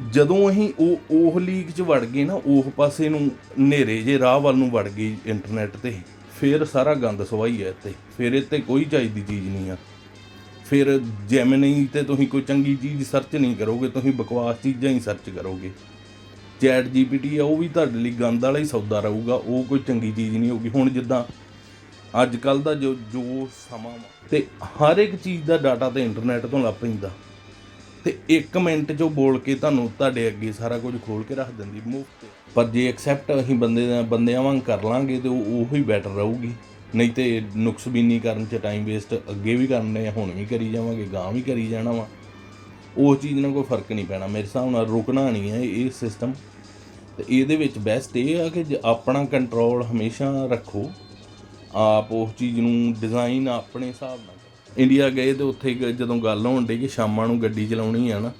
ਜਦੋਂ ਅਸੀਂ ਉਹ ਉਹ ਲੀਕ 'ਚ ਵੜ ਗਏ ਨਾ, ਉਹ ਪਾਸੇ ਨੂੰ ਹਨੇਰੇ ਜੇ ਰਾਹ ਵੱਲ ਨੂੰ ਵੜ ਗਈ ਇੰਟਰਨੈਟ ਤੇ, ਫਿਰ ਸਾਰਾ ਗੰਦ ਸਵਾਈ ਹੈ ਇੱਥੇ। ਫਿਰ ਇੱਥੇ ਕੋਈ ਚਾਹੀਦੀ ਚੀਜ਼ ਨਹੀਂ ਆ। ਫਿਰ ਜੈਮਨੀ ਤੇ ਤੁਸੀਂ ਕੋਈ ਚੰਗੀ ਚੀਜ਼ ਸਰਚ ਨਹੀਂ ਕਰੋਗੇ, ਤੁਸੀਂ ਬਕਵਾਸ ਚੀਜ਼ਾਂ ਹੀ ਸਰਚ ਕਰੋਗੇ। ਚੈਟ ਜੀਪੀਟੀ ਆ, ਉਹ ਵੀ ਤੁਹਾਡੇ ਲਈ ਗੰਦ ਵਾਲਾ ਹੀ ਸੌਦਾ ਰਹੂਗਾ, ਉਹ ਕੋਈ ਚੰਗੀ ਚੀਜ਼ ਨਹੀਂ ਹੋਊਗੀ। ਹੁਣ ਜਿੱਦਾਂ ਅੱਜ ਕੱਲ ਦਾ ਜੋ ਜੋ ਸਮਾਂ ਵਾ, ਤੇ ਹਰ ਇੱਕ ਚੀਜ਼ ਦਾ ਡਾਟਾ ਤੇ ਇੰਟਰਨੈਟ ਤੋਂ ਲੱਭ ਪੈਂਦਾ। ਤੇ 1 ਮਿੰਟ ਚੋਂ ਬੋਲ ਕੇ ਤੁਹਾਨੂੰ ਤੁਹਾਡੇ ਅੱਗੇ ਸਾਰਾ ਕੁਝ ਖੋਲ ਕੇ ਰੱਖ ਦਿੰਦੀ ਮੁਫਤ ਪਰ ਜੇ ਐਕਸੈਪਟ ਅਸੀਂ ਬੰਦੇ ਦਾ ਬੰਦਿਆਂ ਵਾਂਗ ਕਰ ਲਾਂਗੇ ਤੇ ਉਹ ਹੀ ਬੈਟਰ ਰਹੂਗੀ। ਨਹੀਂ ਤੇ ਨੁਕਸਬੀਨੀ ਕਰਨ ਚ ਟਾਈਮ ਵੇਸਟ ਅੱਗੇ ਵੀ ਕਰਨੇ ਆ, ਹੁਣ ਵੀ ਕਰੀ ਜਾਵਾਂਗੇ ਗਾਂ ਵੀ ਕਰੀ ਜਾਣਾ ਵਾ। ਉਹ ਚੀਜ਼ ਨਾਲ ਕੋਈ ਫ਼ਰਕ ਨਹੀਂ ਪੈਣਾ। ਮੇਰੇ ਹਿਸਾਬ ਨਾਲ ਰੁਕਣਾ ਨਹੀਂ ਹੈ ਇਹ ਸਿਸਟਮ ਤੇ ਇਹਦੇ ਵਿੱਚ ਬੈਸਟ ਇਹ ਆ ਕਿ ਜੇ ਆਪਣਾ ਕੰਟਰੋਲ ਹਮੇਸ਼ਾ ਰੱਖੋ। ਆਪ ਉਸ ਚੀਜ਼ ਨੂੰ ਡਿਜ਼ਾਈਨ ਆਪਣੇ ਹਿਸਾਬ ਨਾਲ ਇੰਡੀਆ ਗਏ ਤੇ ਉੱਥੇ ਜਦੋਂ ਗੱਲ ਹੋਣ ਡਈ ਕਿ ਸ਼ਾਮਾਂ ਨੂੰ ਗੱਡੀ ਚਲਾਉਣੀ ਆ ਨਾ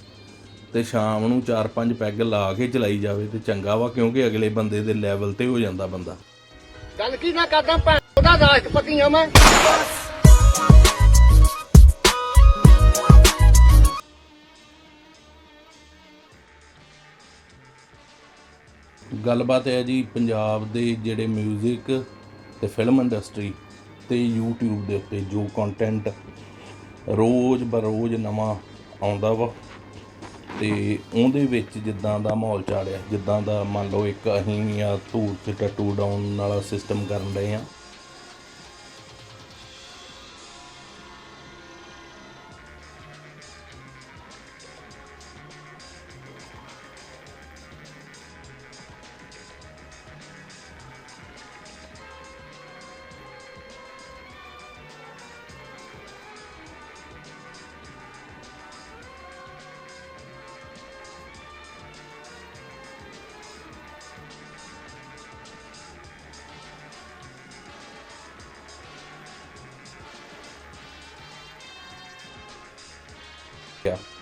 ਤੇ ਸ਼ਾਮ ਨੂੰ 4-5 ਪੈਗ ਲਾ ਕੇ ਚਲਾਈ ਜਾਵੇ ਤੇ ਚੰਗਾ ਵਾ ਕਿਉਂਕਿ ਅਗਲੇ ਬੰਦੇ ਦੇ ਲੈਵਲ ਤੇ ਹੋ ਜਾਂਦਾ ਬੰਦਾ। ਗੱਲ ਕੀ ਨਾ ਕਰਦਾ ਭੈਣ ਉਹਦਾ ਰਾਸ਼ਟਰਪਤੀ ਆ ਮੈਂ। ਗੱਲਬਾਤ ਹੈ ਜੀ ਪੰਜਾਬ ਦੇ ਜਿਹੜੇ 뮤직 ਤੇ ਫਿਲਮ ਇੰਡਸਟਰੀ ਤੇ YouTube ਦੇ ਉੱਤੇ ਜੋ ਕੰਟੈਂਟ ਰੋਜ਼ ਬਰੋਜ਼ ਨਵਾਂ ਆਉਂਦਾ ਵਾ, ਤੇ ਉਹਦੇ ਵਿੱਚ ਜਿੱਦਾਂ ਦਾ ਮਾਹੌਲ ਚਾੜਿਆ, ਜਿੱਦਾਂ ਦਾ ਮੰਨ ਲਓ ਇੱਕ ਅਸੀਂ ਆ ਧੂੜ ਤੇ ਟੱਟੂ ਡਾਊਨ ਵਾਲਾ ਸਿਸਟਮ ਕਰਨ ਰਹੇ ਆ таке.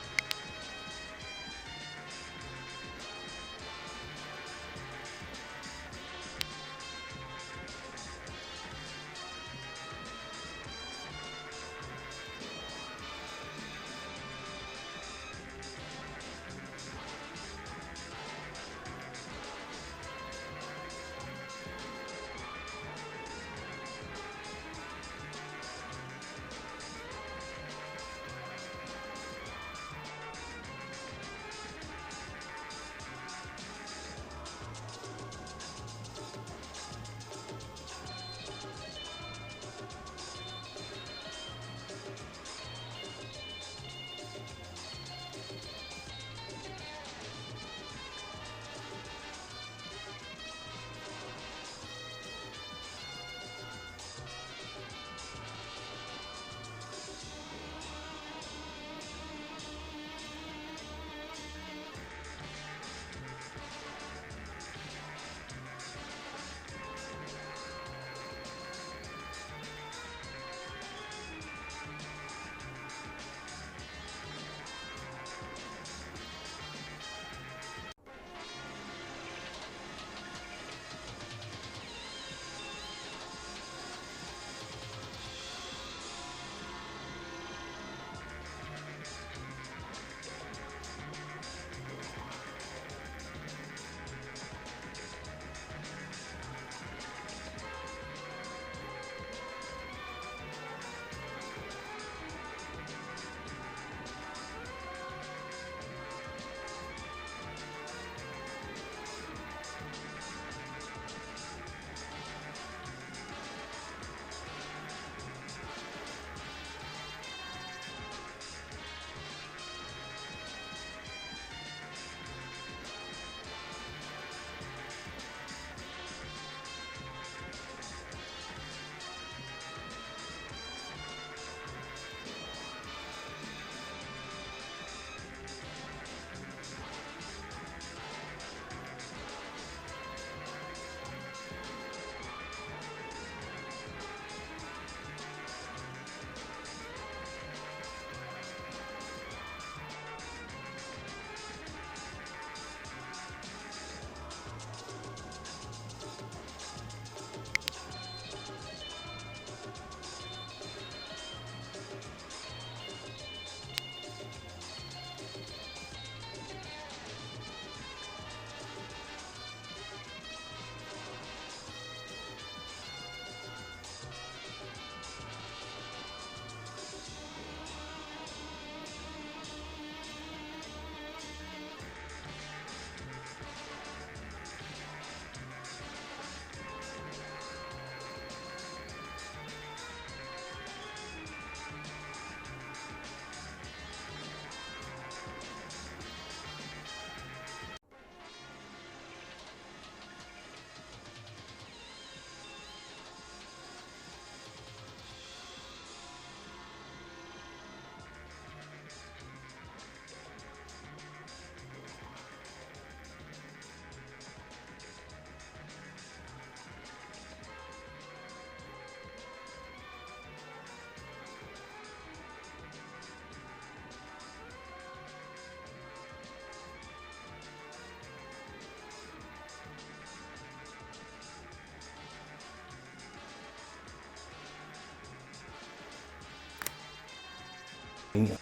ਨਹੀਂ ਆ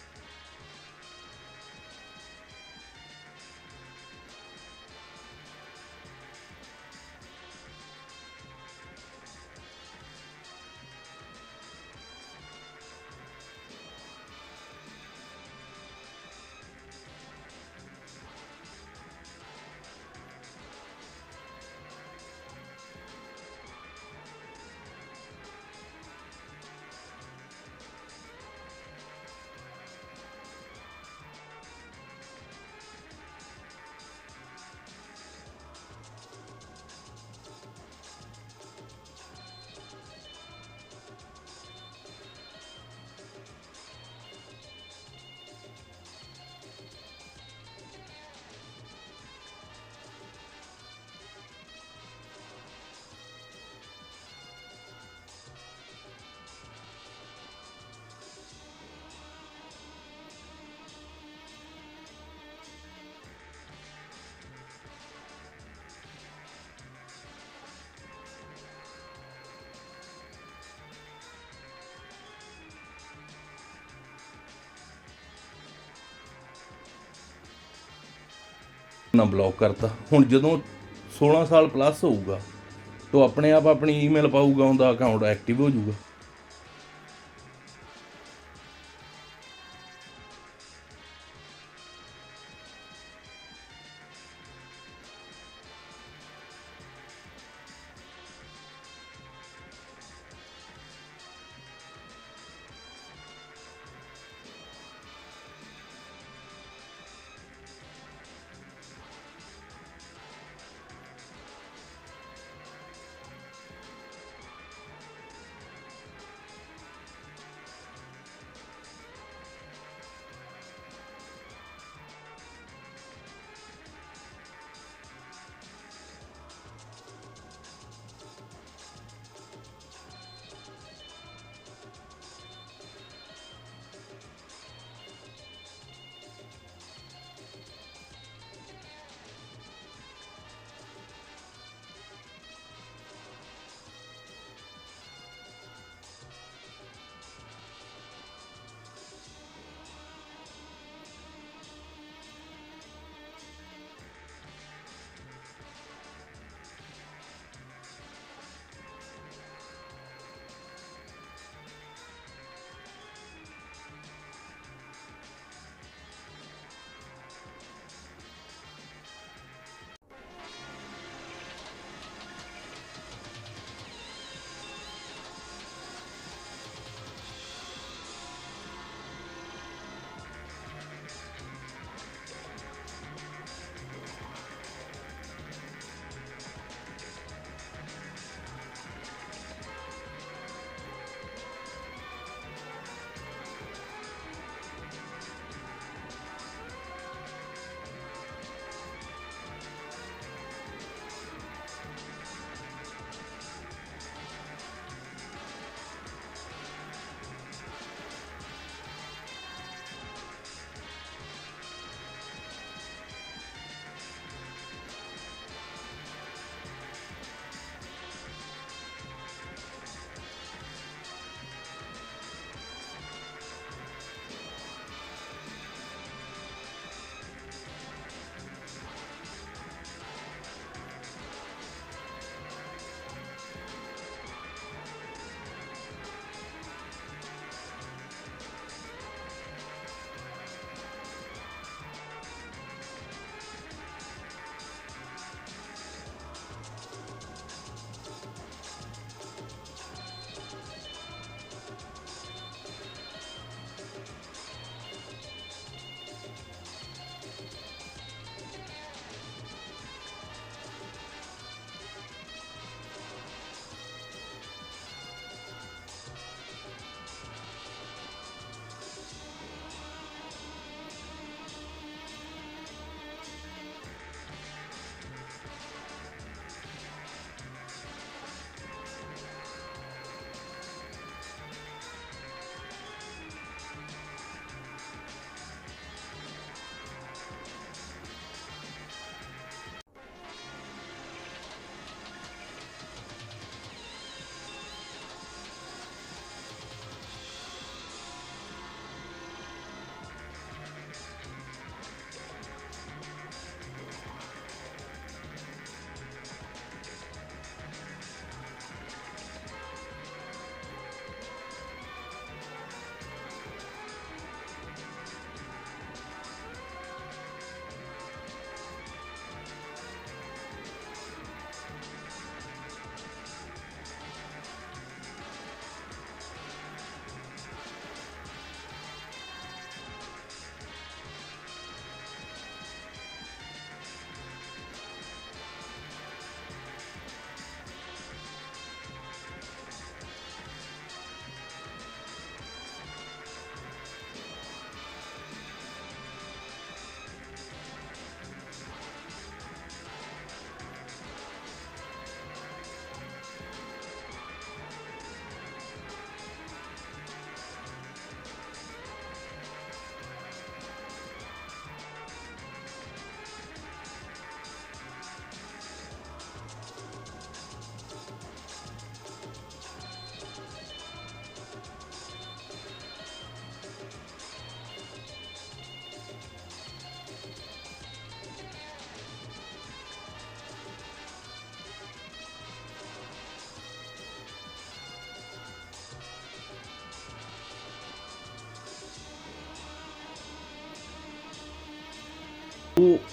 ਨਾ ਬਲੌਕ ਕਰਤਾ। ਹੁਣ ਜਦੋਂ 16 ਸਾਲ ਪਲੱਸ ਹੋਊਗਾ, ਤਾਂ ਆਪਣੇ ਆਪ ਆਪਣੀ ਈਮੇਲ ਪਾਊਗਾ, ਉਹਦਾ ਅਕਾਊਂਟ ਐਕਟਿਵ ਹੋ ਜਾਊਗਾ।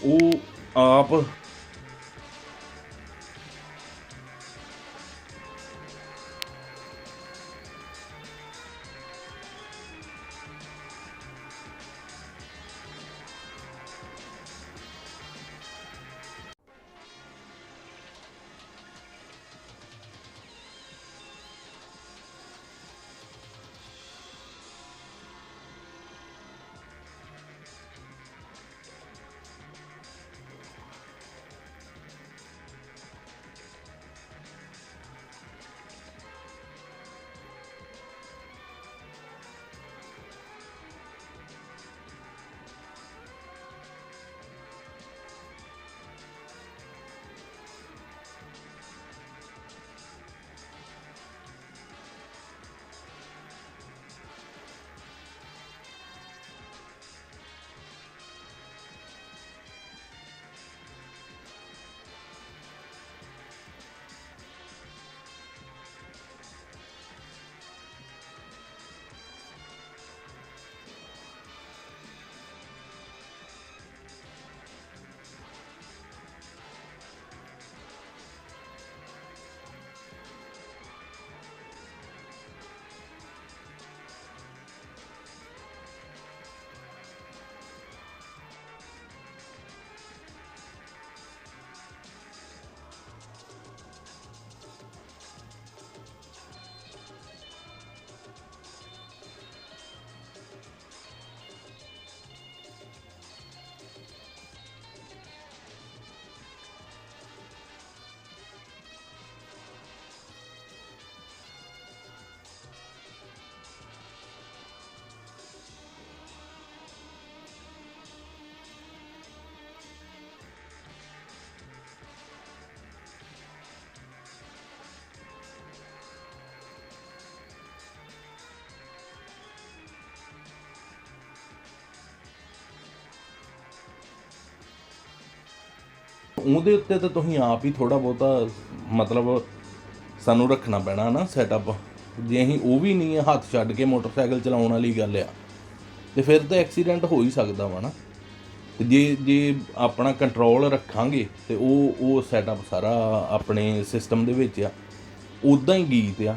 ਉਹ ਆਪ ਉਹਦੇ ਉੱਤੇ ਤਾਂ ਤੁਸੀਂ ਆਪ ਹੀ ਥੋੜਾ ਬਹੁਤਾ ਮਤਲਬ ਸਾਨੂੰ ਰੱਖਣਾ ਪੈਣਾ ਨਾ ਸੈਟਅਪ ਜੇ ਅਸੀਂ ਉਹ ਵੀ ਨਹੀਂ ਹੱਥ ਛੱਡ ਕੇ ਮੋਟਰਸਾਈਕਲ ਚਲਾਉਣ ਵਾਲੀ ਗੱਲ ਆ, ਤੇ ਫਿਰ ਤਾਂ ਐਕਸੀਡੈਂਟ ਹੋ ਹੀ ਸਕਦਾ ਵਾ ਨਾ। ਤੇ ਜੇ ਜੇ ਆਪਣਾ ਕੰਟਰੋਲ ਰੱਖਾਂਗੇ, ਤੇ ਉਹ ਉਹ ਸੈਟਅਪ ਸਾਰਾ ਆਪਣੇ ਸਿਸਟਮ ਦੇ ਵਿੱਚ ਆ। ਉਦਾਂ ਹੀ ਗੀਤ ਆ।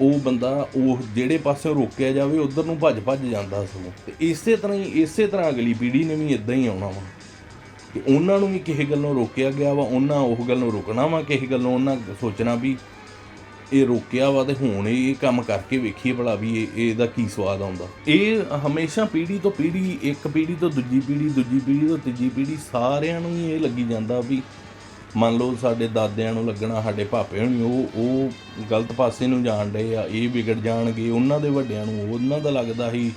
ਉਹ ਬੰਦਾ, ਉਹ ਜਿਹੜੇ ਪਾਸੇ ਰੋਕਿਆ ਜਾਵੇ, ਉਧਰ ਨੂੰ ਭੱਜ ਭੱਜ ਜਾਂਦਾ ਸਗੋਂ ਤੇ ਇਸੇ ਤਰ੍ਹਾਂ ਹੀ, ਇਸੇ ਤਰ੍ਹਾਂ ਅਗਲੀ ਪੀੜ੍ਹੀ ਨੇ ਵੀ ਇਦਾਂ ਹੀ ਆਉਣਾ ਵਾ। ਕਿ ਉਹਨਾਂ ਨੂੰ ਵੀ ਕਿਸੇ ਗੱਲੋਂ ਰੋਕਿਆ ਗਿਆ ਵਾ, ਉਹਨਾਂ ਉਹ ਗੱਲੋਂ ਰੁਕਣਾ ਵਾ, ਕਿਸੇ ਗੱਲੋਂ ਉਹਨਾਂ ਸੋਚਣਾ ਵੀ ਇਹ ਰੋਕਿਆ ਵਾ ਤੇ ਹੁਣ ਇਹ ਕੰਮ ਕਰਕੇ ਵੇਖੀਏ ਭਲਾ ਵੀ ਇਹ ਇਹਦਾ ਕੀ ਸਵਾਦ ਆਉਂਦਾ। ਇਹ ਹਮੇਸ਼ਾ ਪੀੜ੍ਹੀ ਤੋਂ ਪੀੜ੍ਹੀ, ਇੱਕ ਪੀੜ੍ਹੀ ਤੋਂ ਦੂਜੀ ਪੀੜ੍ਹੀ ਦੂਜੀ ਪੀੜ੍ਹੀ ਤੋਂ ਤੀਜੀ ਪੀੜ੍ਹੀ ਸਾਰਿਆਂ ਨੂੰ ਹੀ ਇਹ ਲੱਗੀ ਜਾਂਦਾ ਵੀ ਮੰਨ ਲਓ ਸਾਡੇ ਦਾਦਿਆਂ ਨੂੰ ਲੱਗਣਾ, ਸਾਡੇ ਭਾਪੇ ਹੋਣੀ ਉਹ ਉਹ ਗਲਤ ਪਾਸੇ ਨੂੰ ਜਾਣ ਡਏ ਆ, ਇਹ ਵਿਗੜ ਜਾਣਗੇ, ਉਹਨਾਂ ਦੇ ਵੱਡਿਆਂ ਨੂੰ, ਉਹਨਾਂ ਦਾ ਲੱਗਦਾ ਸੀ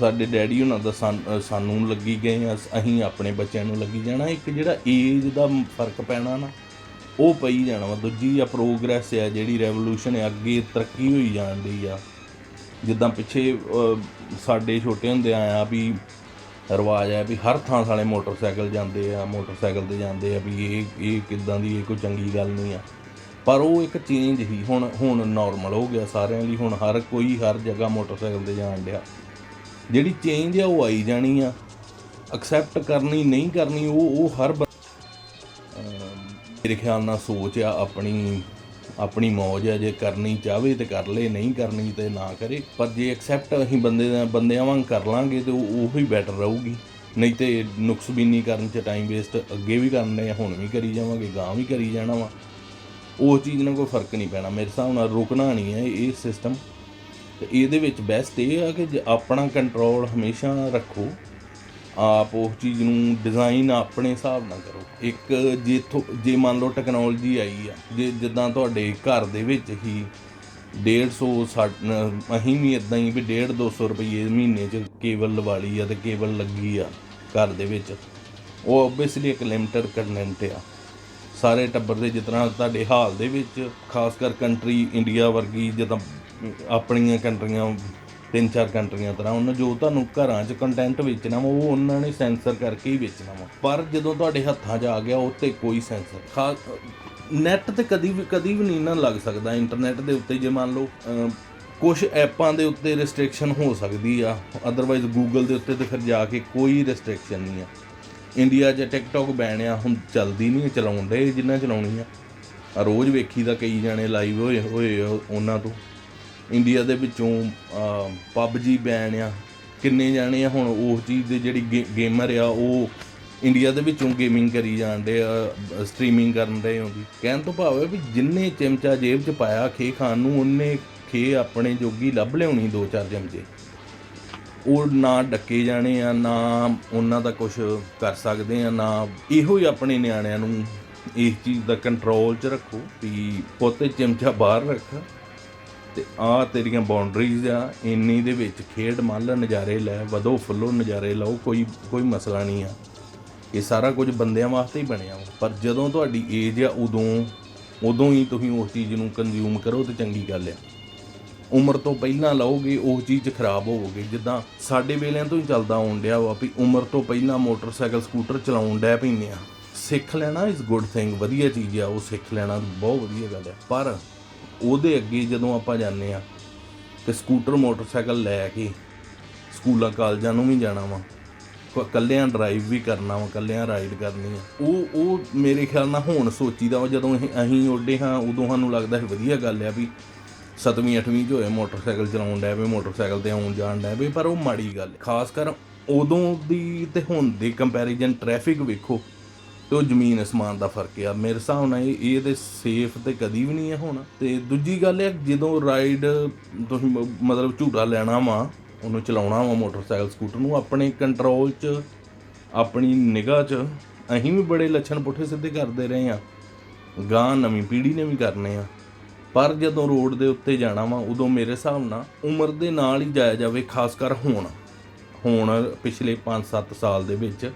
ਸਾਡੇ ਡੈਡੀ ਉਹਨਾਂ ਦਾ ਸਾਨ- ਸਾਨੂੰ ਲੱਗੀ ਗਏ ਆ, ਅਸੀਂ ਆਪਣੇ ਬੱਚਿਆਂ ਨੂੰ ਲੱਗੀ ਜਾਣਾ, ਇੱਕ ਜਿਹੜਾ ਏਜ ਦਾ ਫ਼ਰਕ ਪੈਣਾ ਨਾ, ਉਹ ਪਈ ਜਾਣਾ ਵਾ। ਦੂਜੀ ਆ ਪ੍ਰੋਗਰੈਸ ਆ, ਜਿਹੜੀ ਰੈਵੋਲੂਸ਼ਨ ਆ, ਅੱਗੇ ਤਰੱਕੀ ਹੋਈ ਜਾਣ ਦੀ ਆ। ਜਿੱਦਾਂ ਪਿੱਛੇ ਸਾਡੇ ਛੋਟੇ ਹੁੰਦੇ ਆਇਆ ਵੀ ਰਿਵਾਜ ਹੈ ਵੀ ਹਰ ਥਾਂ ਸਾਲੇ ਮੋਟਰਸਾਈਕਲ ਜਾਂਦੇ ਆ, ਮੋਟਰਸਾਈਕਲ ਤੇ ਜਾਂਦੇ ਆ ਵੀ ਇਹ ਇਹ ਕਿੱਦਾਂ ਦੀ, ਇਹ ਕੋਈ ਚੰਗੀ ਗੱਲ ਨਹੀਂ ਆ। ਪਰ ਉਹ ਇੱਕ ਚੇਂਜ ਹੀ ਹੁਣ ਹੁਣ ਨਾਰਮਲ ਹੋ ਗਿਆ ਸਾਰਿਆਂ ਲਈ, ਹੁਣ ਹਰ ਕੋਈ ਹਰ ਜਗ੍ਹਾ ਮੋਟਰਸਾਈਕਲ ਤੇ ਜਾਣ ਡਿਆ। ਜਿਹੜੀ ਚੇਂਜ ਆ ਉਹ ਆਈ ਜਾਣੀ ਆ। ਐਕਸੈਪਟ ਕਰਨੀ, ਨਹੀਂ ਕਰਨੀ, ਉਹ ਉਹ ਹਰ ਬ- ਮੇਰੇ ਖਿਆਲ ਨਾਲ ਸੋਚ ਆ ਆਪਣੀ ਆਪਣੀ ਮੌਜ ਹੈ, ਜੇ ਕਰਨੀ ਚਾਹਵੇ ਤੇ ਕਰ ਲੇ, ਨਹੀਂ ਕਰਨੀ ਤੇ ਨਾ ਕਰੇ। ਪਰ ਜੇ ਐਕਸੈਪਟ ਅਸੀਂ ਬੰਦੇ ਦਾ, ਬੰਦਿਆਂ ਵਾਂਗ ਕਰ ਲਾਂਗੇ ਤੇ ਉਹ ਹੀ ਬੈਟਰ ਰਹੂਗੀ। ਨਹੀਂ ਤੇ ਨੁਕਸਬੀਨੀ ਕਰਨ ਚ ਟਾਈਮ ਵੇਸਟ ਅੱਗੇ ਵੀ ਕਰਨੇ ਆ, ਹੁਣ ਵੀ ਕਰੀ ਜਾਵਾਂਗੇ ਗਾਂ ਵੀ ਕਰੀ ਜਾਣਾ ਵਾ। ਉਹ ਚੀਜ਼ ਨਾਲ ਕੋਈ ਫ਼ਰਕ ਨਹੀਂ ਪੈਣਾ। ਮੇਰੇ ਹਿਸਾਬ ਨਾਲ ਰੁਕਣਾ ਨਹੀਂ ਹੈ ਇਹ ਸਿਸਟਮ ਤੇ ਇਹਦੇ ਵਿੱਚ ਬੈਸਟ ਇਹ ਆ ਕਿ ਜੇ ਆਪਣਾ ਕੰਟਰੋਲ ਹਮੇਸ਼ਾ ਰੱਖੋ। ਆਪ ਉਹ ਚੀਜ਼ ਨੂੰ ਡਿਜ਼ਾਈਨ ਆਪਣੇ ਹਿਸਾਬ ਨਾਲ ਕਰੋ। ਇੱਕ ਜੇ ਥੋ- ਜੇ ਮੰਨ ਲਓ ਟੈਕਨੋਲੋਜੀ ਆਈ ਆ, ਜੇ ਜਿੱਦਾਂ ਤੁਹਾਡੇ ਘਰ ਦੇ ਵਿੱਚ ਹੀ 150 ਸੱਠ- ਅਹ ਅਸੀਂ ਵੀ ਇਦਾਂ ਹੀ ਵੀ 1.5 200 ਰੁਪਏ ਮਹੀਨੇ ਚ ਕੇਬਲ ਲਵਾ ਲਈ ਆ ਤੇ ਕੇਬਲ ਲੱਗੀ ਆ ਘਰ ਦੇ ਵਿੱਚ। ਉਹ ਓਬਵੀਅਸਲੀ ਇੱਕ ਲਿਮਟਿਡ ਕੰਟੈਂਟ ਆ। ਸਾਰੇ ਟੱਬਰ ਦੇ ਜਿਤਨਾ ਤੁਹਾਡੇ ਹਾਲ ਦੇ ਵਿੱਚ, ਖਾਸ ਕਰ ਕੰਟਰੀ ਇੰਡੀਆ ਵਰਗੀ ਜਿੱਦਾਂ ਆਪਣੀਆਂ ਕੰਟਰੀਆਂ ਤਿੰਨ ਚਾਰ ਕੰਟਰੀਆਂ ਤਰ੍ਹਾਂ ਉਹਨਾਂ ਜੋ ਤੁਹਾਨੂੰ ਘਰਾਂ 'ਚ ਕੰਟੈਂਟ ਵੇਚਣਾ ਵਾ, ਉਹ ਉਹਨਾਂ ਨੇ ਸੈਂਸਰ ਕਰਕੇ ਹੀ ਵੇਚਣਾ ਵਾ। ਪਰ ਜਦੋਂ ਤੁਹਾਡੇ ਹੱਥਾਂ 'ਚ ਆ ਗਿਆ, ਉਹ ਤੇ ਕੋਈ ਸੈਂਸਰ ਖਾਸ ਨੈਟ ਤੇ ਕਦੀ ਵੀ ਕਦੀ ਵੀ ਨਹੀਂ ਨਾ ਲੱਗ ਸਕਦਾ। ਇੰਟਰਨੈਟ ਦੇ ਉੱਤੇ ਜੇ ਮੰਨ ਲਓ ਕੁਝ ਐਪਾਂ ਦੇ ਉੱਤੇ ਰੈਸਟ੍ਰਿਕਸ਼ਨ ਹੋ ਸਕਦੀ ਆ। ਅਦਰਵਾਈਜ਼ ਗੂਗਲ ਦੇ ਉੱਤੇ ਤੇ ਫਿਰ ਜਾ ਕੇ ਕੋਈ ਰੈਸਟ੍ਰਿਕਸ਼ਨ ਨਹੀਂ ਆ। ਇੰਡੀਆ 'ਚ ਟਿਕਟੌਕ ਬੈਨ ਆ, ਹੁਣ ਚੱਲਦੀ ਨਹੀਂ, ਚਲਾਉਣ ਦੇ ਜਿੰਨਾ ਚਲਾਉਣੀ ਆ। ਰੋਜ਼ ਵੇਖੀ ਦਾ ਕਈ ਜਾਣੇ ਲਾਈਵ ਹੋਏ ਹੋਏ ਉਹਨਾਂ ਤੋਂ। ਇੰਡੀਆ ਦੇ ਵਿੱਚੋਂ ਪਬਜੀ ਬੈਨ ਆ, ਕਿੰਨੇ ਜਾਣੇ ਆ ਹੁਣ ਉਹ ਚੀਜ਼ ਦੇ ਜਿਹੜੀ ਗੇਮਰ ਆ, ਉਹ ਇੰਡੀਆ ਦੇ ਵਿੱਚੋਂ ਗੇਮਿੰਗ ਕਰੀ ਜਾਂਦੇ ਆ ਸਟ੍ਰੀਮਿੰਗ ਕਰਨ ਦੇ ਹੁੰਦੀ ਕਹਿਣ ਤੋਂ ਭਾਵ ਹੈ ਵੀ ਜਿੰਨੇ ਚਮਚਾ ਜੇਬ 'ਚ ਪਾਇਆ ਖੇ ਖਾਣ ਨੂੰ, ਉਹਨੇ ਖੇ ਆਪਣੇ ਜੋਗੀ ਲੱਭ ਲਿਆਉਣੀ ਦੋ ਚਾਰ ਚਮਚੇ। ਉਹ ਨਾ ਡੱਕੇ ਜਾਣੇ ਆ, ਨਾ ਉਹਨਾਂ ਦਾ ਕੁਝ ਕਰ ਸਕਦੇ ਆ, ਨਾ ਇਹੋ ਹੀ ਆਪਣੇ ਨਿਆਣਿਆਂ ਨੂੰ ਇਸ ਚੀਜ਼ ਦਾ ਕੰਟਰੋਲ 'ਚ ਰੱਖੋ ਵੀ ਪੋਤੇ ਚਮਚਾ ਬਾਹਰ ਰੱਖ। ਤੇ ਆ ਤੇਰੀਆਂ ਬਾਉਂਡਰੀਜ਼ ਆ, ਇੰਨੀ ਦੇ ਵਿੱਚ ਖੇਡ ਮੱਲ, ਨਜ਼ਾਰੇ ਲੈ, ਵਧੋ ਫੁੱਲੋ, ਨਜ਼ਾਰੇ ਲਓ, ਕੋਈ ਕੋਈ ਮਸਲਾ ਨਹੀਂ ਆ। ਇਹ ਸਾਰਾ ਕੁਝ ਬੰਦਿਆਂ ਵਾਸਤੇ ਹੀ ਬਣਿਆ ਵਾ। ਪਰ ਜਦੋਂ ਤੁਹਾਡੀ ਏਜ ਆ, ਉਦੋਂ ਉਦੋਂ ਹੀ ਤੁਸੀਂ ਉਸ ਚੀਜ਼ ਨੂੰ ਕੰਜ਼ਿਊਮ ਕਰੋ ਤੇ ਚੰਗੀ ਗੱਲ ਆ। ਉਮਰ ਤੋਂ ਪਹਿਲਾਂ ਲਓਗੇ, ਉਹ ਚੀਜ਼ ਖਰਾਬ ਹੋਵੋਗੇ। ਜਿੱਦਾਂ ਸਾਡੇ ਵੇਲਿਆਂ ਤੋਂ ਹੀ ਚੱਲਦਾ ਆਉਣ ਡਿਆ ਵਾ ਵੀ ਉਮਰ ਤੋਂ ਪਹਿਲਾਂ ਮੋਟਰਸਾਈਕਲ, ਸਕੂਟਰ ਚਲਾਉਣ ਡੈ ਪੈਂਦੇ ਆ। ਸਿੱਖ ਲੈਣਾ ਇਜ਼ ਗੁੱਡ ਥਿੰਗ ਵਧੀਆ ਚੀਜ਼ ਆ, ਉਹ ਸਿੱਖ ਲੈਣਾ ਬਹੁਤ ਵਧੀਆ ਗੱਲ ਆ। ਪਰ ਉਹਦੇ ਅੱਗੇ ਜਦੋਂ ਆਪਾਂ ਜਾਂਦੇ ਆ ਤੇ ਸਕੂਟਰ, ਮੋਟਰਸਾਈਕਲ ਲੈ ਕੇ ਸਕੂਲਾਂ, ਕਾਲਜਾਂ ਨੂੰ ਵੀ ਜਾਣਾ ਵਾ। ਕ- ਕੱਲਿਆਂ ਡਰਾਈਵ ਵੀ ਕਰਨਾ ਵਾ ਕੱਲਿਆਂ ਰਾਈਡ ਕਰਨੀ ਆ। ਉਹ ਉਹ ਮੇਰੇ ਖਿਆਲ ਨਾਲ ਹੁਣ ਸੋਚੀਦਾ ਵਾ, ਜਦੋਂ ਅਸੀਂ ਅਸੀਂ ਉੱਡੇ ਹਾਂ, ਉਦੋਂ ਸਾਨੂੰ ਲੱਗਦਾ ਹੈ ਵਧੀਆ ਗੱਲ ਆ ਵੀ ਸੱਤਵੀਂ, ਅੱਠਵੀਂ 'ਚ ਹੋਏ ਮੋਟਰਸਾਈਕਲ ਚਲਾਉਣ ਡੈ ਪਏ, ਮੋਟਰਸਾਈਕਲ ਤੇ ਆਉਣ ਜਾਣ ਡੈ ਪਏ, ਪਰ ਉਹ ਮਾੜੀ ਗੱਲ ਖਾਸ ਕਰ ਉਦੋਂ ਦੀ ਤੇ ਹੁਣ ਦੀ ਕੰਪੈਰੀਜ਼ਨ ਟ੍ਰੈਫਿਕ ਵੇਖੋ ਤੇ ਉਹ ਜ਼ਮੀਨ ਅਸਮਾਨ ਦਾ ਫ਼ਰਕ ਆ। ਮੇਰੇ ਹਿਸਾਬ ਨਾਲ ਇਹ ਇਹ ਸੇਫ ਤੇ ਕਦੀ ਵੀ ਨਹੀਂ ਹੈ ਹੋਣਾ। ਤੇ ਦੂਜੀ ਗੱਲ ਹੈ ਜਦੋਂ ਰਾਈਡ ਤੁਸੀਂ ਮਤਲਬ ਝੂਟਾ ਲੈਣਾ ਵਾ, ਉਹਨੂੰ ਚਲਾਉਣਾ ਵਾ ਮੋਟਰਸਾਈਕਲ, ਸਕੂਟਰ ਨੂੰ, ਆਪਣੇ ਕੰਟਰੋਲ 'ਚ, ਆਪਣੀ ਨਿਗਾਹ 'ਚ, ਅਸੀਂ ਵੀ ਬੜੇ ਲੱਛਣ ਪੁੱਠੇ ਸਿੱਧੇ ਕਰਦੇ ਰਹੇ ਆ। ਗਾਂ ਨਵੀਂ ਪੀੜ੍ਹੀ ਨੇ ਵੀ ਕਰਨੇ ਆ। ਪਰ ਜਦੋਂ ਰੋਡ ਦੇ ਉੱਤੇ ਜਾਣਾ ਵਾ, ਉਦੋਂ ਮੇਰੇ ਹਿਸਾਬ ਨਾਲ ਉਮਰ ਦੇ ਨਾਲ ਹੀ ਜਾਇਆ ਜਾਵੇ, ਖਾਸ ਕਰ ਹੁਣ। ਹੁਣ ਪਿਛਲੇ 5-7 ਸਾਲ ਦੇ ਵਿੱਚ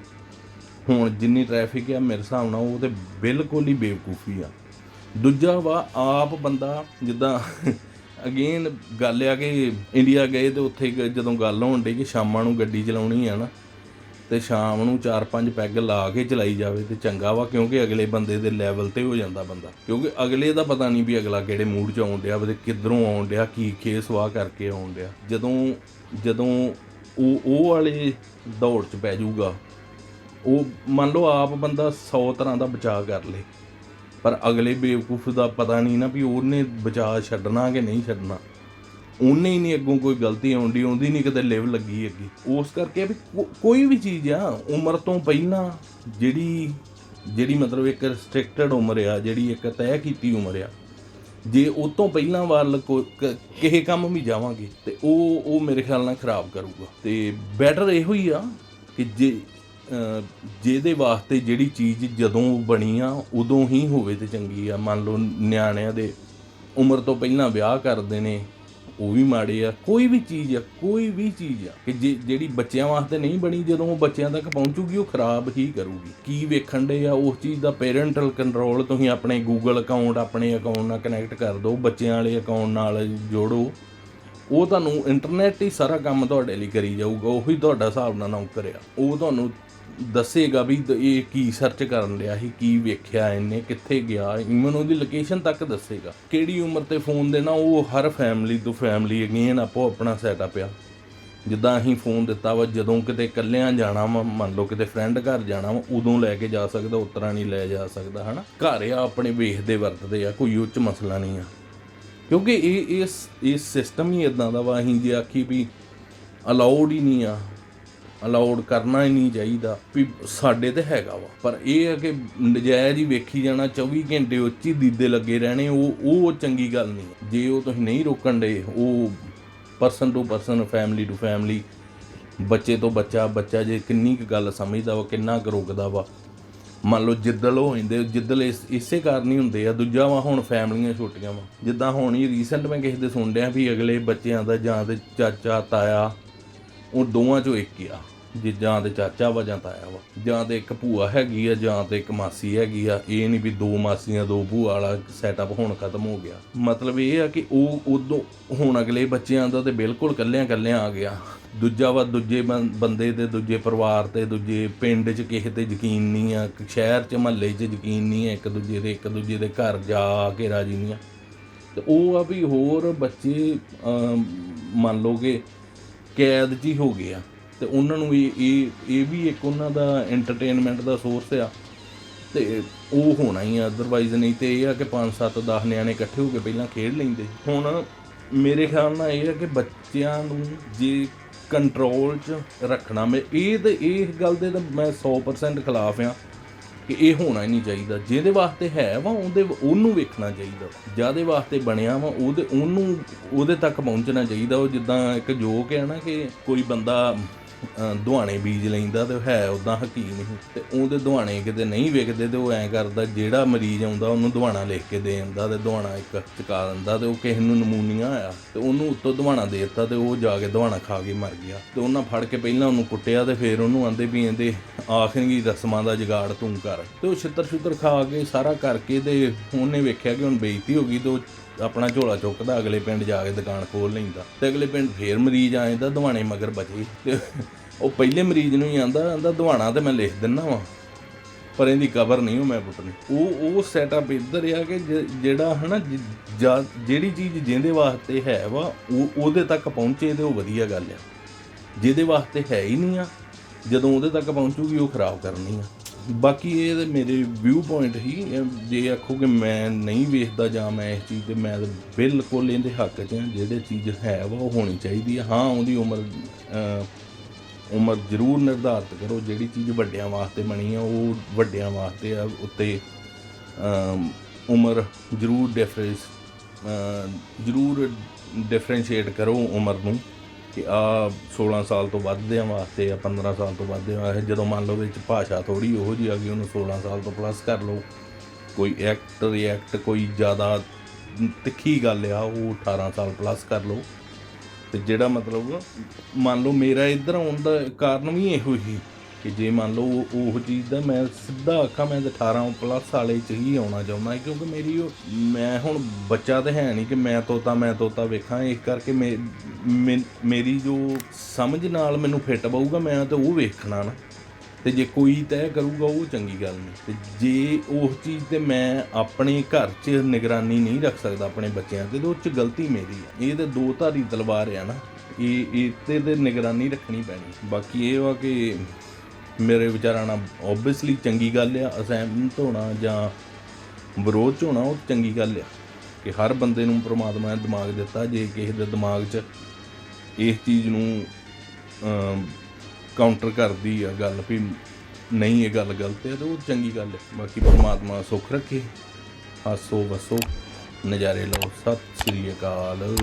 ਹੁਣ ਜਿੰਨੀ ਟ੍ਰੈਫਿਕ ਆ ਮੇਰੇ ਹਿਸਾਬ ਨਾਲ ਉਹ ਤੇ ਬਿਲਕੁਲ ਹੀ ਬੇਵਕੂਫੀ ਆ। ਦੂਜਾ ਵਾ, ਆਪ ਬੰਦਾ ਜਿੱਦਾਂ ਅਗੇਨ ਗੱਲ ਆ ਕਿ ਇੰਡੀਆ ਗਏ ਤੇ ਉੱਥੇ ਜਦੋਂ ਗੱਲ ਹੋਣ ਡੀ ਕਿ ਸ਼ਾਮਾਂ ਨੂੰ ਗੱਡੀ ਚਲਾਉਣੀ ਆ ਨਾ, ਤੇ ਸ਼ਾਮ ਨੂੰ 4-5 ਪੈਗ ਲਾ ਕੇ ਚਲਾਈ ਜਾਵੇ ਤੇ ਚੰਗਾ ਵਾ, ਕਿਉਂਕਿ ਅਗਲੇ ਬੰਦੇ ਦੇ ਲੈਵਲ ਤੇ ਹੋ ਜਾਂਦਾ ਬੰਦਾ। ਕਿਉਂਕਿ ਅਗਲੇ ਦਾ ਪਤਾ ਨਹੀਂ ਵੀ ਅਗਲਾ ਕਿਹੜੇ ਮੂਡ 'ਚ ਆਉਣ ਡਿਆ ਵਾ ਕਿੱਧਰੋਂ ਆਉਣ ਡਿਆ, ਕੀ ਖੇਸ ਵਾਹ ਕਰਕੇ ਆਉਣ ਡਿਆ। ਜਦੋਂ ਜਦੋਂ ਉਹ ਉਹ ਵਾਲੇ ਦੌੜ 'ਚ ਪੈ ਜਾਊਗਾ ਉਹ ਮੰਨ ਲਓ ਆਪ ਬੰਦਾ 100 ਤਰ੍ਹਾਂ ਦਾ ਬਚਾਅ ਕਰ ਲੇ, ਪਰ ਅਗਲੇ ਬੇਵਕੂਫ ਦਾ ਪਤਾ ਨਹੀਂ ਨਾ ਵੀ ਉਹਨੇ ਬਚਾਅ ਛੱਡਣਾ ਕਿ ਨਹੀਂ ਛੱਡਣਾ। ਉਹਨੇ ਹੀ ਨਹੀਂ ਅੱਗੋਂ ਕੋਈ ਗਲਤੀ ਆਉਂਦੀ ਆਉਂਦੀ ਨਹੀਂ ਕਿਤੇ ਲਿਵ ਲੱਗੀ ਅੱਗੇ ਉਸ ਕਰਕੇ ਵੀ ਕੋਈ ਵੀ ਚੀਜ਼ ਆ, ਉਮਰ ਤੋਂ ਪਹਿਲਾਂ ਜਿਹੜੀ ਜਿਹੜੀ ਮਤਲਬ ਇੱਕ ਰੈਸਟ੍ਰਿਕਟਡ ਉਮਰ ਆ, ਜਿਹੜੀ ਇੱਕ ਤੈਅ ਕੀਤੀ ਉਮਰ ਆ, ਜੇ ਉਹ ਤੋਂ ਪਹਿਲਾਂ ਵੱਲ ਕੋ- ਕਿਸੇ ਕੰਮ ਵੀ ਜਾਵਾਂਗੇ, ਤੇ ਉਹ ਉਹ ਮੇਰੇ ਖਿਆਲ ਨਾਲ ਖਰਾਬ ਕਰੂਗਾ। ਤੇ ਬੈਟਰ ਇਹੋ ਹੀ ਆ ਕਿ ਜੇ ਜਿਹਦੇ ਵਾਸਤੇ ਜਿਹੜੀ ਚੀਜ਼ ਜਦੋਂ ਬਣੀ ਆ, ਉਦੋਂ ਹੀ ਹੋਵੇ ਤੇ ਚੰਗੀ ਆ। ਮੰਨ ਲਓ ਨਿਆਣਿਆਂ ਦੇ ਉਮਰ ਤੋਂ ਪਹਿਲਾਂ ਵਿਆਹ ਕਰਦੇ ਨੇ, ਉਹ ਵੀ ਮਾੜੇ ਆ। ਕੋਈ ਵੀ ਚੀਜ਼ ਆ, ਕੋਈ ਵੀ ਚੀਜ਼ ਆ, ਕਿ ਜੇ ਜਿਹੜੀ ਬੱਚਿਆਂ ਵਾਸਤੇ ਨਹੀਂ ਬਣੀ, ਜਦੋਂ ਉਹ ਬੱਚਿਆਂ ਤੱਕ ਪਹੁੰਚੂਗੀ, ਉਹ ਖਰਾਬ ਹੀ ਕਰੂਗੀ। ਕੀ ਵੇਖਣ ਦੇ ਆ, ਉਸ ਚੀਜ਼ ਦਾ ਪੇਰੈਂਟਲ ਕੰਟਰੋਲ ਤੁਸੀਂ ਆਪਣੇ ਗੂਗਲ ਅਕਾਊਂਟ ਆਪਣੇ ਅਕਾਊਂਟ ਨਾਲ ਕਨੈਕਟ ਕਰ ਦਿਓ ਬੱਚਿਆਂ ਵਾਲੇ ਅਕਾਊਂਟ ਨਾਲ ਜੋੜੋ। ਉਹ ਤੁਹਾਨੂੰ ਇੰਟਰਨੈਟ ਹੀ ਸਾਰਾ ਕੰਮ ਤੁਹਾਡੇ ਲਈ ਕਰੀ ਜਾਊਗਾ, ਉਹੀ ਤੁਹਾਡਾ ਹਿਸਾਬ ਨਾਲ ਨੌਕਰ ਆ। ਉਹ ਤੁਹਾਨੂੰ ਦੱਸੇਗਾ ਵੀ ਇਹ ਕੀ ਸਰਚ ਕਰਨ ਲਿਆ ਸੀ, ਕੀ ਵੇਖਿਆ ਇਹਨੇ, ਕਿੱਥੇ ਗਿਆ ਇਵਨ ਉਹਦੀ ਲੋਕੇਸ਼ਨ ਤੱਕ ਦੱਸੇਗਾ। ਕਿਹੜੀ ਉਮਰ ਤੇ ਫੋਨ ਦੇਣਾ, ਉਹ ਹਰ ਫੈਮਿਲੀ ਤੋਂ ਫੈਮਿਲੀ ਅਗੇਨ ਆਪੋ ਆਪਣਾ ਸੈਟਅਪ ਆ। ਜਿੱਦਾਂ ਅਸੀਂ ਫੋਨ ਦਿੱਤਾ ਵਾ, ਜਦੋਂ ਕਿਤੇ ਇਕੱਲਿਆਂ ਜਾਣਾ ਵਾ, ਮੰਨ ਲਓ ਕਿਤੇ ਫਰੈਂਡ ਘਰ ਜਾਣਾ ਵਾ, ਉਦੋਂ ਲੈ ਕੇ ਜਾ ਸਕਦਾ ਉਤਰਾ ਨਹੀਂ ਲੈ ਜਾ ਸਕਦਾ, ਹਨਾ? ਘਰ ਆ, ਆਪਣੇ ਵੇਖਦੇ ਵਰਤਦੇ ਆ, ਕੋਈ ਉੱਚ ਮਸਲਾ ਨਹੀਂ ਆ। ਕਿਉਂਕਿ ਇਹ, ਇਸ ਇਸ ਸਿਸਟਮ ਹੀ ਇਦਾਂ ਦਾ ਵਾ, ਅਸੀਂ ਜੇ ਆਖੀ ਵੀ ਅਲਾਉਡ ਹੀ ਨਹੀਂ ਆ। ਅਲਾਉਡ ਕਰਨਾ ਹੀ ਨਹੀਂ ਚਾਹੀਦਾ ਵੀ ਸਾਡੇ ਤੇ ਹੈਗਾ ਵਾ। ਪਰ ਇਹ ਹੈ ਕਿ ਨਜਾਇਜ਼ ਹੀ ਵੇਖੀ ਜਾਣਾ 24 ਘੰਟੇ ਉੱਚੀ ਦੀਦੇ ਲੱਗੇ ਰਹਿਣੇ, ਉਹ ਉਹ ਚੰਗੀ ਗੱਲ ਨਹੀਂ। ਜੇ ਉਹ ਤੁਸੀਂ ਨਹੀਂ ਰੋਕਣ ਦੇ, ਉਹ person to person family to family ਬੱਚੇ ਤੋਂ ਬੱਚਾ ਬੱਚਾ ਜੇ ਕਿੰਨੀ ਕੁ ਗੱਲ ਸਮਝਦਾ ਵਾ, ਕਿੰਨਾ ਕੁ ਰੋਕਦਾ ਵਾ। ਮੰਨ ਲਓ ਜਿੱਦਲ ਹੋ ਜਾਂਦੇ, ਜਿੱਦਲ ਇਸ, ਇਸੇ ਕਾਰਨ ਹੀ ਹੁੰਦੇ ਆ, ਦੂਜਾ ਵਾ ਹੁਣ ਫੈਮਲੀਆਂ ਛੋਟੀਆਂ ਵਾ। ਜਿੱਦਾਂ ਹੁਣ ਹੀ ਰੀਸੈਂਟ ਮੈਂ ਕਿਸੇ ਦੇ ਸੁਣ ਰਿਹਾ ਵੀ ਅਗਲੇ ਬੱਚਿਆਂ ਦਾ ਜਾਂ ਤੇ ਚਾਚਾ, ਤਾਇਆ ਉਹ ਦੋਵਾਂ ਚੋਂ ਇੱਕ ਹੀ ਆ। ਜੇ ਜਾਂ ਤੇ ਚਾਚਾ ਵਾ ਜਾਂ ਤਾਇਆ ਵਾ। ਜਾਂ ਤੇ ਇੱਕ ਭੂਆ ਹੈਗੀ ਆ, ਜਾਂ ਤੇ ਇੱਕ ਮਾਸੀ ਹੈਗੀ ਆ। ਇਹ ਨਹੀਂ ਵੀ ਦੋ ਮਾਸੀਆਂ, ਦੋ ਭੂਆ ਵਾਲਾ ਸੈਟਅਪ ਹੁਣ ਖਤਮ ਹੋ ਗਿਆ। ਮਤਲਬ ਇਹ ਆ ਕਿ ਉਹ ਉਦੋਂ ਹੁਣ ਅਗਲੇ ਬੱਚਿਆਂ ਦਾ ਤੇ ਬਿਲਕੁਲ ਕੱਲਿਆਂ ਕੱਲਿਆਂ ਆ ਗਿਆ। ਦੂਜਾ ਵਾ ਦੂਜੇ ਬੰ- ਬੰਦੇ ਤੇ, ਦੂਜੇ ਪਰਿਵਾਰ ਤੇ, ਦੂਜੇ ਪਿੰਡ 'ਚ ਕਿਸੇ ਤੇ ਯਕੀਨ ਨਹੀਂ ਆ। ਸ਼ਹਿਰ 'ਚ, ਮਹੱਲੇ 'ਚ ਯਕੀਨ ਨਹੀਂ ਆ। ਇੱਕ ਦੂਜੇ ਦੇ, ਇੱਕ ਦੂਜੇ ਦੇ ਘਰ ਜਾ ਕੇ ਰਾਜੀ ਨਹੀਂ ਆ। ਤੇ ਉਹ ਆ ਵੀ ਹੋਰ ਬੱਚੇ ਮੰਨ ਲਓ ਕਿ ਕੈਦ ਜੀ ਹੋ ਗਏ ਆ ਤੇ ਉਹਨਾਂ ਨੂੰ ਇਹ ਇਹ ਇਹ ਵੀ ਇੱਕ ਉਹਨਾਂ ਦਾ ਐਂਟਰਟੇਨਮੈਂਟ ਦਾ ਸੋਰਸ ਆ ਤੇ ਉਹ ਹੋਣਾ ਹੀ ਆ ਅਦਰਵਾਈਜ਼ ਨਹੀਂ ਤੇ ਇਹ ਆ ਕਿ 5 7 10 ਨਿਆਣੇ ਇਕੱਠੇ ਹੋ ਕੇ ਪਹਿਲਾਂ ਖੇਡ ਲੈਂਦੇ। ਹੁਣ ਮੇਰੇ ਖਿਆਲ ਨਾਲ ਇਹ ਆ ਕਿ ਬੱਚਿਆਂ ਨੂੰ ਜੇ ਕੰਟਰੋਲ 'ਚ ਰੱਖਣਾ ਮੈਂ ਇਹ ਤੇ ਇਹ ਗੱਲ ਦੇ ਤਾਂ ਮੈਂ 100% ਖਿਲਾਫ ਆ। ਕਿ ਇਹ ਹੋਣਾ ਹੀ ਨਹੀਂ ਚਾਹੀਦਾ। ਜਿਹਦੇ ਵਾਸਤੇ ਹੈ ਵਾ, ਉਹਦੇ ਉਹਨੂੰ ਵੇਖਣਾ ਚਾਹੀਦਾ ਜਿਹਦੇ ਵਾਸਤੇ ਬਣਿਆ ਵਾ, ਉਹਦੇ, ਉਹਨੂੰ, ਉਹਦੇ ਤੱਕ ਪਹੁੰਚਣਾ ਚਾਹੀਦਾ ਉਹ ਜਿੱਦਾਂ ਇੱਕ ਜੋਕ ਹੈ ਨਾ ਕਿ ਕੋਈ ਬੰਦਾ ਦੁਹਾਣੇ ਬੀਜ ਲੈਂਦਾ ਤੇ ਹੈ ਉਦਾਂ ਹਕੀਮ ਹੀ। ਤੇ ਉਹਦੇ ਦੁਹਾਣੇ ਕਿਤੇ ਨਹੀਂ ਵਿਕਦੇ ਤੇ ਉਹ ਐਂ ਕਰਦਾ ਜਿਹੜਾ ਮਰੀਜ਼ ਆਉਂਦਾ ਉਹਨੂੰ ਦੁਹਾਣਾ ਲਿਖ ਕੇ ਦੇ ਦਿੰਦਾ ਤੇ ਦੁਹਾਣਾ ਇੱਕ ਚੁਕਾ ਦਿੰਦਾ ਤੇ ਉਹ ਕਿਸੇ ਨੂੰ ਨਮੂਨੀਆ ਆਇਆ। ਤੇ ਉਹਨੂੰ ਉੱਤੋਂ ਦੁਹਾਣਾ ਦੇ ਦਿੱਤਾ ਤੇ ਉਹ ਜਾ ਕੇ ਦੁਹਾਣਾ ਖਾ ਕੇ ਮਰ ਗਿਆ। ਤੇ ਉਹਨਾਂ ਫੜ ਕੇ ਪਹਿਲਾਂ ਉਹਨੂੰ ਕੁੱਟਿਆ ਤੇ ਫਿਰ ਉਹਨੂੰ ਆਂਦੇ ਵੀ ਇਹਦੇ ਆਖਰੀ ਰਸਮਾਂ ਦਾ ਜਗਾੜ ਤੂੰ ਕਰ। ਤੇ ਉਹ ਛਿੱਤਰ ਛੁੱਤਰ ਖਾ ਕੇ ਸਾਰਾ ਕਰਕੇ ਤੇ ਉਹਨੇ ਵੇਖਿਆ ਕਿ ਹੁਣ ਬੇਇੱਜ਼ਤੀ ਹੋ ਗਈ ਤੇ ਉਹ ਆਪਣਾ ਝੋਲਾ ਚੁੱਕਦਾ, ਅਗਲੇ ਪਿੰਡ ਜਾ ਕੇ ਦੁਕਾਨ ਖੋਲ ਲੈਂਦਾ ਤੇ ਅਗਲੇ ਪਿੰਡ ਫੇਰ ਮਰੀਜ਼ ਆ ਜਾਂਦਾ, ਦਵਾਣੇ ਮਗਰ ਬਚੇ। ਤੇ ਉਹ ਪਹਿਲੇ ਮਰੀਜ਼ ਨੂੰ ਹੀ ਆਂਦਾ ਆਂਦਾ, ਦਵਾਣਾ ਤੇ ਮੈਂ ਲਿਖ ਦਿੰਨਾ ਵਾ, ਪਰ ਇਹਦੀ ਕਬਰ ਨਹੀਂ ਉਹ ਮੈਂ ਪੁੱਟਣੀ। ਉਹ ਉਹ ਸੈਟਅਪ ਇੱਧਰ ਆ ਕਿ ਜਿਹੜਾ ਹਨਾ, ਜ- ਜਾਂ- ਜਿਹੜੀ ਚੀਜ਼ ਜਿਹਦੇ ਵਾਸਤੇ ਹੈ ਵਾ, ਉਹ, ਉਹਦੇ ਤੱਕ ਪਹੁੰਚੇ ਤੇ ਉਹ ਵਧੀਆ ਗੱਲ ਆ। ਜਿਹਦੇ ਵਾਸਤੇ ਹੈ ਹੀ ਨਹੀਂ ਆ, ਜਦੋਂ ਉਹਦੇ ਤੱਕ ਪਹੁੰਚੂਗੀ ਉਹ ਖਰਾਬ ਕਰਨੀ ਆ। ਬਾਕੀ ਇਹ ਤੇ ਮੇਰੇ ਵਿਊ ਪੁਆਇੰਟ ਹੀ ਜੇ ਆਖੋ ਕਿ ਮੈਂ ਨਹੀਂ ਵੇਖਦਾ ਜਾਂ ਮੈਂ ਇਸ ਚੀਜ਼ ਤੇ ਮੈਂ ਤਾਂ ਬਿਲਕੁਲ ਇਹਦੇ ਹੱਕ 'ਚ ਹਾਂ, ਜਿਹੜੇ ਚੀਜ਼ ਹੈ ਵਾ ਉਹ ਹੋਣੀ ਚਾਹੀਦੀ ਆ। ਹਾਂ, ਉਹਦੀ ਉਮਰ ਉਮਰ ਜ਼ਰੂਰ ਨਿਰਧਾਰਤ ਕਰੋ, ਜਿਹੜੀ ਚੀਜ਼ ਵੱਡਿਆਂ ਵਾਸਤੇ ਬਣੀ ਆ, ਉਹ ਵੱਡਿਆਂ ਵਾਸਤੇ ਆ, ਉੱਤੇ ਉਮਰ ਜ਼ਰੂਰ ਡਿਫਰੈਂਸ ਜ਼ਰੂਰ ਡਿਫਰੈਂਸ਼ੀਏਟ ਕਰੋ ਉਮਰ ਨੂੰ। ਕਿ ਆ 16 ਸਾਲ ਤੋਂ ਵੱਧ ਦਿਆਂ ਵਾਸਤੇ ਆ 15 ਸਾਲ ਤੋਂ ਵੱਧ ਦਿਆਂ ਵਾਸਤੇ ਜਦੋਂ ਮੰਨ ਲਓ ਵਿੱਚ ਭਾਸ਼ਾ ਥੋੜੀ ਉਹੋ ਜਿਹੀ ਆ ਗਈ, ਉਹਨੂੰ 16 ਸਾਲ ਤੋਂ ਪਲੱਸ ਕਰ ਲਓ। ਕੋਈ ਐਕਟ ਰਿਐਕਟ ਕੋਈ ਜ਼ਿਆਦਾ ਤਿੱਖੀ ਗੱਲ ਆ, ਉਹ 18 ਸਾਲ ਪਲੱਸ ਕਰ ਲਓ। ਤੇ ਜਿਹੜਾ ਮਤਲਬ, ਮੰਨ ਲਓ ਮੇਰਾ ਇੱਧਰ ਆਉਣ ਦਾ ਕਾਰਨ ਵੀ ਇਹੋ ਹੀ ਕਿ ਜੇ ਮੰਨ ਲਓ ਉਹ ਚੀਜ਼ ਦਾ ਮੈਂ ਸਿੱਧਾ ਆਖਾਂ, ਮੈਂ ਤਾਂ 18 ਪਲੱਸ ਵਾਲੇ ਚ ਹੀ ਆਉਣਾ ਚਾਹੁੰਦਾ ਕਿਉਂਕਿ ਮੇਰੀ ਉਹ ਮੈਂ ਹੁਣ ਬੱਚਾ ਤਾਂ ਹੈ ਨਹੀਂ ਕਿ ਮੈਂ ਤੋਤਾ ਮੈਂ ਤੋਤਾ ਵੇਖਾਂ, ਇਸ ਕਰਕੇ ਮੇ- ਮੇਰੀ ਜੋ ਸਮਝ ਨਾਲ ਮੈਨੂੰ ਫਿੱਟ ਪਊਗਾ, ਮੈਂ ਤਾਂ ਉਹ ਵੇਖਣਾ ਨਾ। ਤੇ ਜੇ ਕੋਈ ਤੈਅ ਕਰੂਗਾ, ਉਹ ਚੰਗੀ ਗੱਲ ਨਹੀਂ। ਤੇ ਜੇ ਉਸ ਚੀਜ਼ ਤੇ ਮੈਂ ਆਪਣੇ ਘਰ 'ਚ ਨਿਗਰਾਨੀ ਨਹੀਂ ਰੱਖ ਸਕਦਾ ਆਪਣੇ ਬੱਚਿਆਂ ਤੇ ਤੇ ਉਹ 'ਚ ਗਲਤੀ ਮੇਰੀ ਆ। ਇਹ ਤੇ ਦੋ ਧਾਰੀ ਤਲਵਾਰ ਆ ਨਾ। ਇਹ ਇਹ ਤੇ ਤੇ ਨਿਗਰਾਨੀ ਰੱਖਣੀ ਪੈਣੀ। ਬਾਕੀ ਇਹ ਵਾ ਕਿ ਮੇਰੇ ਵਿਚਾਰਾਂ ਨਾਲ ਓਬਵੀਅਸਲੀ ਚੰਗੀ ਗੱਲ ਆ, ਅਸਹਿਮਤ ਹੋਣਾ ਜਾਂ ਵਿਰੋਧ 'ਚ ਹੋਣਾ, ਉਹ ਚੰਗੀ ਗੱਲ ਆ ਕਿ ਹਰ ਬੰਦੇ ਨੂੰ ਪ੍ਰਮਾਤਮਾ ਨੇ ਦਿਮਾਗ ਦਿੱਤਾ ਜੇ ਕਿਸੇ ਦੇ ਦਿਮਾਗ 'ਚ ਇਸ ਚੀਜ਼ ਨੂੰ ਕਾਊਂਟਰ ਕਰਦੀ ਆ ਗੱਲ ਵੀ ਨਹੀਂ ਇਹ ਗੱਲ ਗਲਤ ਹੈ ਤਾਂ ਉਹ ਚੰਗੀ ਗੱਲ ਹੈ ਬਾਕੀ ਪਰਮਾਤਮਾ ਸੁੱਖ ਰੱਖੇ। ਹੱਸੋ ਵਸੋ, ਨਜ਼ਾਰੇ ਲਓ। ਸਤਿ ਸ੍ਰੀ ਅਕਾਲ।